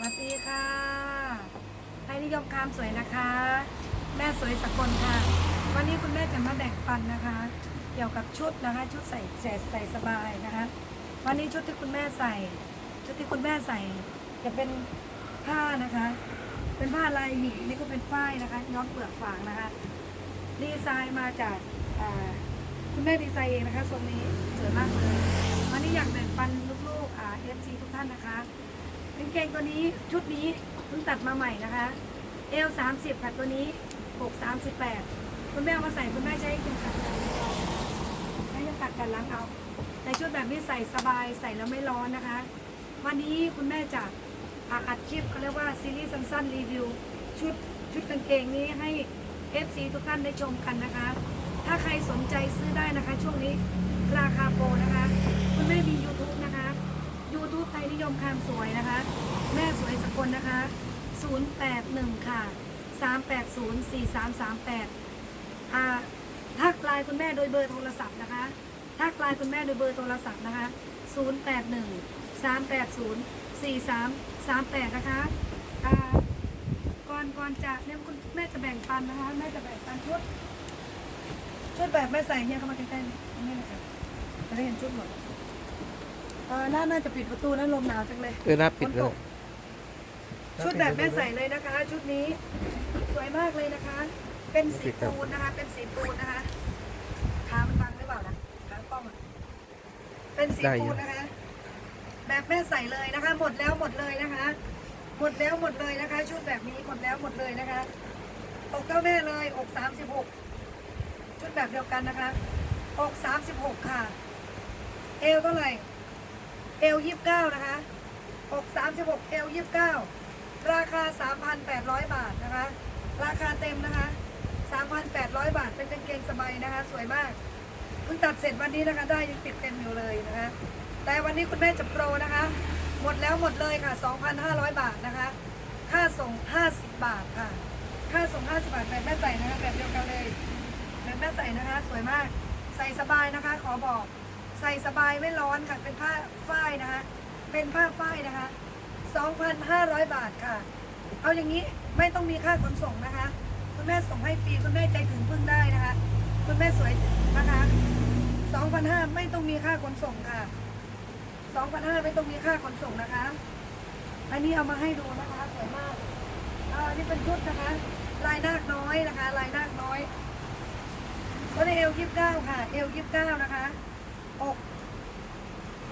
สวัสดีค่ะไทยนิยมคามสวยนะคะ แม่สวยสกลค่ะ วันนี้คุณแม่จะมาแบ่งปันนะคะ เกี่ยวกับชุดนะคะ ชุดใส่ใส่ใส่สบายนะคะ วันนี้ชุดที่คุณแม่ใส่ ชุดที่คุณแม่ใส่ จะเป็นผ้านะคะ เป็นผ้าลายหมีนี่ก็เป็นฝ้ายนะคะย้อมเปลือกฝางนะคะดีไซน์มาจากคุณแม่ดีไซน์เองนะคะทรงนี้สวยมากเลยวันนี้อยากแบ่งปันลูกๆเอฟซีทุกท่านนะคะ กางเกงตัวนี้ชุดนี้เพิ่งตัดมาใหม่นะคะเอลสามสิบค่ะตัวนี้อกสามสิบแปดคุณแม่เอามาใส่คุณแม่ใช้เข็มขัดกันให้ยังตัดกันล้างเอา แต่ชุดแบบนี้ใส่สบายใส่แล้วไม่ร้อนนะคะ วันนี้คุณแม่จะอาอัดคลิปเขาเรียกว่าซีรีส์สั้นๆรีวิวชุดชุดกางเกงนี้ให้ FC ทุกท่านได้ชมกันนะคะ ถ้าใครสนใจซื้อได้นะคะ ช่วงนี้ราคาโปรนะคะ คุณแม่มี YouTube นะคะ YouTube ไทยนิยมคามสวยนะคะ แม่สวยสกลนะคะ 081 ค่ะ 380 4338อ่าทักไลน์คุณแม่โดยเบอร์โทรศัพท์นะคะทักไลน์คุณแม่โดยเบอร์โทรศัพท์นะคะ 081 380 4338 นะคะอ่าก่อนก่อนจะเนี่ยคุณแม่จะแบ่งปันนะคะ แม่จะแบ่งปันชุดชุดแบบแม่ใส่เนี่ยเข้ามาใกล้ๆนี่นะครับจะได้เห็นชุดหมด เออน่าน่าจะปิดประตูนะลมหนาวจังเลยเออน่าปิดฝนเลตยกชุดแบบแม่ใส่เลยนะคะ ชุดนี้ สวยมากเลยนะคะ เป็นสีปูนนะคะ เป็นสีปูนนะคะขามันบังหรือเปล่านะขากล้องอะเป็นสีปูนนะคะ แบบแม่ใส่เลยนะคะ หมดแล้วหมดเลยนะคะ หมดแล้วหมดเลยนะคะ ชุดแบบนี้หมดแล้วหมดเลยนะคะอกเจ้าแม่เลยอกสามสิบหกชุดแบบเดียวกันนะคะอกสามสิบหกค่ะ เอวเท่าไหร่ เอวยี่สิบเก้านะคะอกสามสิบหกเอวยี่สิบเก้าราคาสามพันแปดร้อยบาทนะคะ ราคาเต็มนะคะสามพันแปดร้อยบาทเป็นกางเกงสบายนะคะ สวยมากเพิ่งตัดเสร็จวันนี้นะคะ ได้ยังติดเต็มอยู่เลยนะคะ แต่วันนี้คุณแม่จะโปรนะคะ หมดแล้วหมดเลยค่ะ2,500บาทนะคะ ค่าส่ง50บบาทค่ะ ค่าส่ง50บาทแบบแม่ใส่นะคะแบบเดียวกันเลยแบบแม่ใส่นะคะ สวยมากใส่สบายนะคะ ขอบอก ใส่สบายไม่ร้อนค่ะ เป็นผ้าฝ้ายนะคะ เป็นผ้าฝ้ายนะคะ 2,500 บาทค่ะ เอาอย่างนี้ไม่ต้องมีค่าขนส่งนะคะ คุณแม่ส่งให้ฟรีคุณแม่ใจถึงพึ่งได้นะคะ คุณแม่สวยนะคะ2,500ไม่ต้องมีค่าขนส่งค่ะ2,500ไม่ต้องมีค่าขนส่งนะคะ อันนี้เอามาให้ดูนะคะสวยมากอ่านี่เป็นชุดนะคะ ลายนาคน้อยนะคะ ลายนาคน้อยก็ในเอวยิบเก้าค่ะ เอวยิบเก้านะคะ อก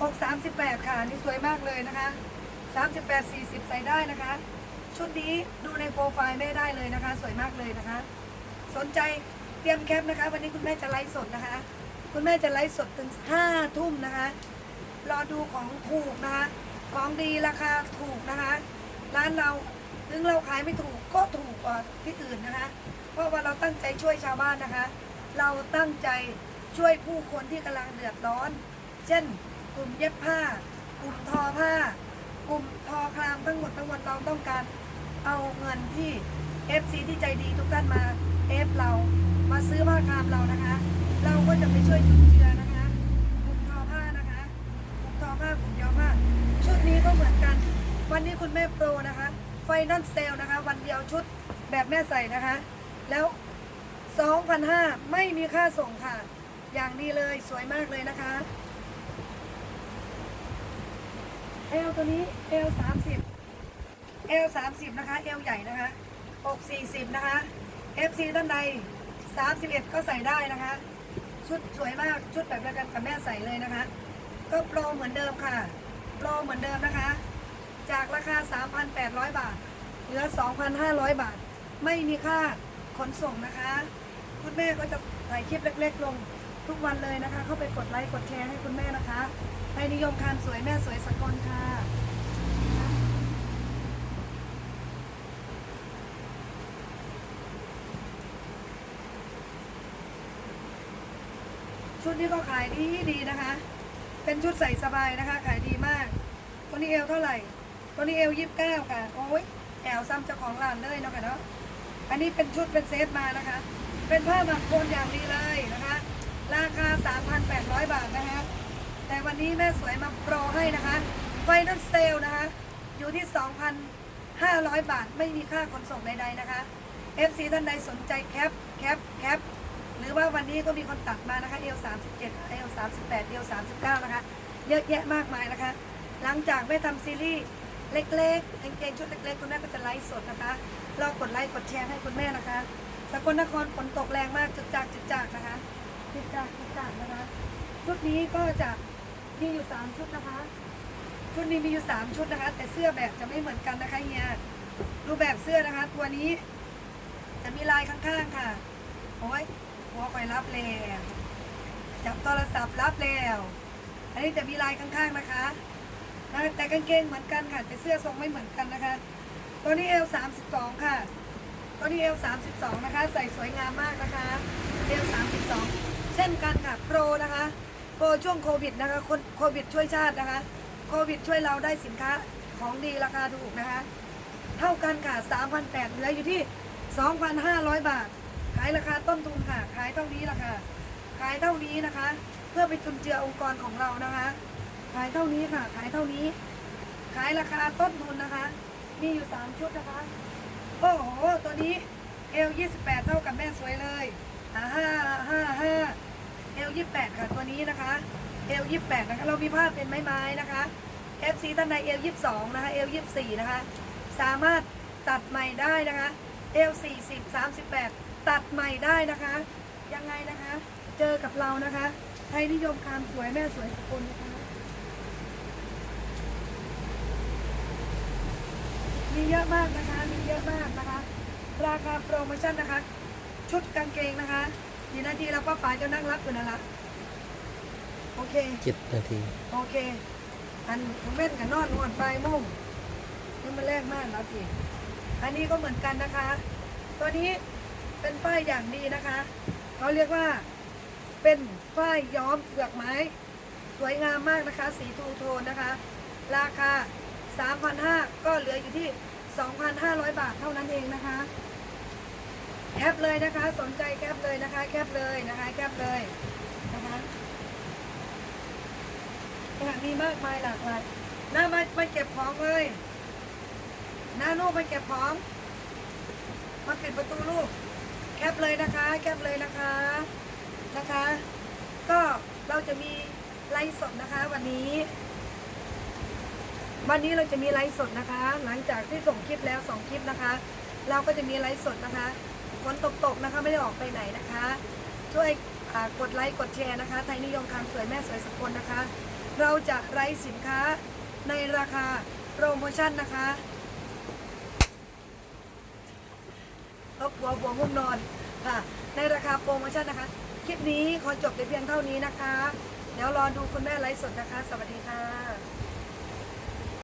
อกสามสิบแปดค่ะนี่สวยมากเลยนะคะสามสิบแปดสี่สิบใส่ได้นะคะ ชุดนี้ดูในโปรไฟล์แม่ได้เลยนะคะ สวยมากเลยนะคะ สนใจเตรียมแคปนะคะ วันนี้คุณแม่จะไลฟ์สดนะคะ คุณแม่จะไลฟ์สดถึงห้าทุ่มนะคะ รอดูของถูกนะคะ ของดีราคาถูกนะคะ ร้านเราถึงเราขายไม่ถูกก็ถูกกว่าที่อื่นนะคะ เพราะว่าเราตั้งใจช่วยชาวบ้านนะคะ เราตั้งใจ ช่วยผู้คนที่กำลังเดือดร้อน เช่น กลุ่มเย็บผ้า กลุ่มทอผ้า กลุ่มทอครามทั้งหมดทั้งมวลเราต้องการเอาเงินที่ FC ที่ใจดีทุกท่านมาเอฟเรามาซื้อผ้าครามเรานะคะ เราก็จะไปช่วยจุดเจือนะคะกลุ่มทอผ้านะคะกลุ่มทอผ้ากลุ่มย้อมผ้าชุดนี้ก็เหมือนกัน วันนี้คุณแม่โปรนะคะไฟนอลเซลนะคะ วันเดียวชุดแบบแม่ใส่นะคะ แล้ว 2,500 ไม่มีค่าส่งค่ะ อย่างดีเลยสวยมากเลยนะคะเอลตัวนี้เอล30เอล30นะคะเอลใหญ่นะคะอก40นะคะ FC ท่านใด31ก็ใส่ได้นะคะ ชุดสวยมากชุดแบบเดียวกันกับแม่ใส่เลยนะคะ ก็โปรเหมือนเดิมค่ะโปรเหมือนเดิมนะคะ จากราคา 3,800 บาท เหลือ 2,500 บาท ไม่มีค่าขนส่งนะคะ คุณแม่ก็จะถ่ายคลิปเล็ก ๆ ลง ทุกวันเลยนะคะ เข้าไปกดไลค์กดแชร์ให้คุณแม่นะคะไทยนิยมคานสวยแม่สวยสกลค่ะชุดนี้ก็ขายดีดีนะคะ เป็นชุดใส่สบายนะคะ ขายดีมาก ตัวนี้เอวเท่าไหร่ ตัวนี้เอวยี่สิบเก้าค่ะ โอ้ยแอวซ้ำเจ้าของร้านเลยเนาะค่ะเนาะ อันนี้เป็นชุดเป็นเซตมานะคะ เป็นผ้าหมักโคนอย่างดีเลยนะคะ ราคา 3,800 บาทนะคะ แต่ วันนี้แม่สวยมาโปรให้นะคะไฟนอลเซลนะคะ อยู่ที่ 2,500 บาทไม่มีค่าขนส่งใดๆนะคะ FC ท่านใดสนใจแคปแคปแคปหรือว่าวันนี้ก็มีคนตัดมานะคะ L 37 L 38 L 39 นะคะ เยอะแยะมากมายนะคะ หลังจากไม่ทำซีรีส์เล็กๆกางเกงชุดเล็กๆ คุณแม่ก็จะไลฟ์สดนะคะรอกดไลค์กดแชร์ให้คุณแม่นะคะ สกลนครฝนตกแรงมากจุดจากจุดจากนะคะจุดจากจุดจากนะคะชุดนี้ก็จะ มีอยู่3ชุดนะคะ ชุดนี้มีอยู่3ชุดนะคะ แต่เสื้อแบบจะไม่เหมือนกันนะคะเฮียรูปแบบเสื้อนะคะ ตัวนี้ จะมีลายข้างๆค่ะโอ้ยหัวคอยรับแล้วจับโทรศัพท์รับแล้วอันนี้จะมีลายข้างๆนะคะนะแต่กางเกงเหมือนกันค่ะ แต่เสื้อทรงไม่เหมือนกันนะคะ ตัวนี้เอล32ค่ะ ตัวนี้เอล32นะคะ ใส่สวยงามมากนะคะเอล32เช่นกันค่ะโปรนะคะ ช่วงโควิดนะคะคนโควิดช่วยชาตินะคะ โควิดช่วยเราได้สินค้าของดีราคาถูกนะคะ เท่ากันค่ะ3,800เหลืออยู่ที่ 2,500 บาท ขายราคาต้นทุนค่ะ ขายเท่านี้ละค่ะขายเท่านี้นะคะ เพื่อไปจุนเจือองค์กรของเรานะคะ ขายเท่านี้ค่ะ ขายเท่านี้ ขายราคาต้นทุนนะคะ มีอยู่ 3 ชุดนะคะ โอ้โห ตัวนี้เอล28 เท่ากับแม่สวยเลยอ่าห้าห้าห้า เอล28ค่ะตัวนี้นะคะเอล28นะคะเรามีภาเป็นไม้ไม้นะคะ FC ท่านใดเอล22นะคะเอล24นะคะสามารถตัดใหม่ได้นะคะเอล40 38ตัดใหม่ได้นะคะยังไงนะคะ เจอกับเรานะคะไทยนิยมความสวยแม่สวยสกุลนะคะมีเยอะมากนะคะมีเยอะมากนะคะ ราคาโปรโมชั่นนะคะ ชุดกางเกงนะคะ กี่นาทีแล้วป้าป๋าจะนั่งรับอยู่นั่นละโอเค เจ็ดนาทีโอเค อันผมเว้นกับนอนนวดปลายโมุ่งนี่มันแรกมากแล้วพี่อันนี้ก็เหมือนกันนะคะ ตัวนี้เป็นป้ายอย่างดีนะคะเขาเรียกว่าเป็นป้ายย้อมเปลือกไม้ สวยงามมากนะคะ สีทูโทนนะคะ ราคา 3,500 ก็เหลืออยู่ที่ 2,500 บาทเท่านั้นเองนะคะ แคปเลยนะคะ สนใจแคปเลยนะคะ แคปเลยนะคะ แคปเลยนะคะมีมากมายหลากหลายน้ามามาเก็บของเลยน้าลูกมาเก็บของมาปิดประตูลูก แคปเลยนะคะ แคปเลยนะคะนะคะ ก็เราจะมีไลฟ์สดนะคะวันนี้ วันนี้เราจะมีไลฟ์สดนะคะ หลังจากที่ส่งคลิปแล้วสองคลิปนะคะ เราก็จะมีไลฟ์สดนะคะ ฝนตกๆนะคะไม่ได้ออกไปไหนนะคะ ช่วยกดไลค์กดแชร์นะคะ ไทยนิยมคำสวยแม่สวยสกลนะคะ เราจะไลฟ์สินค้าในราคาโปรโมชั่นนะคะลบหัวหัวมุมนอนค่ะในราคาโปรโมชั่นนะคะ คลิปนี้ขอจบแต่เพียงเท่านี้นะคะ เดี๋ยวรอดูคุณแม่ไลฟ์สดนะคะ สวัสดีค่ะ